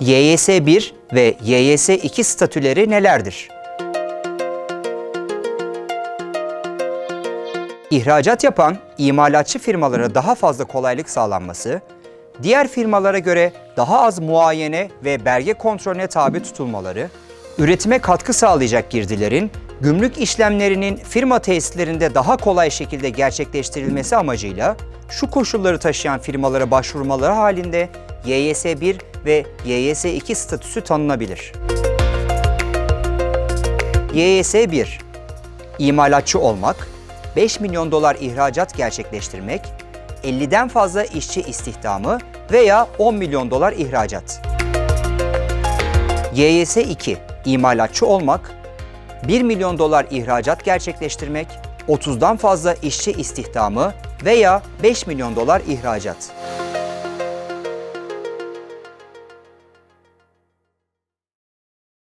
YYS 1 ve YYS 2 statüleri nelerdir? İhracat yapan imalatçı firmalara daha fazla kolaylık sağlanması, diğer firmalara göre daha az muayene ve belge kontrolüne tabi tutulmaları, üretime katkı sağlayacak girdilerin gümrük işlemlerinin firma tesislerinde daha kolay şekilde gerçekleştirilmesi amacıyla şu koşulları taşıyan firmalara başvurmaları halinde YYS 1 ve YYS 2 statüsü tanınabilir. YYS 1 İmalatçı olmak, 5 milyon dolar ihracat gerçekleştirmek, 50'den fazla işçi istihdamı veya 10 milyon dolar ihracat. YYS 2 imalatçı olmak, 1 milyon dolar ihracat gerçekleştirmek, 30'dan fazla işçi istihdamı veya 5 milyon dolar ihracat.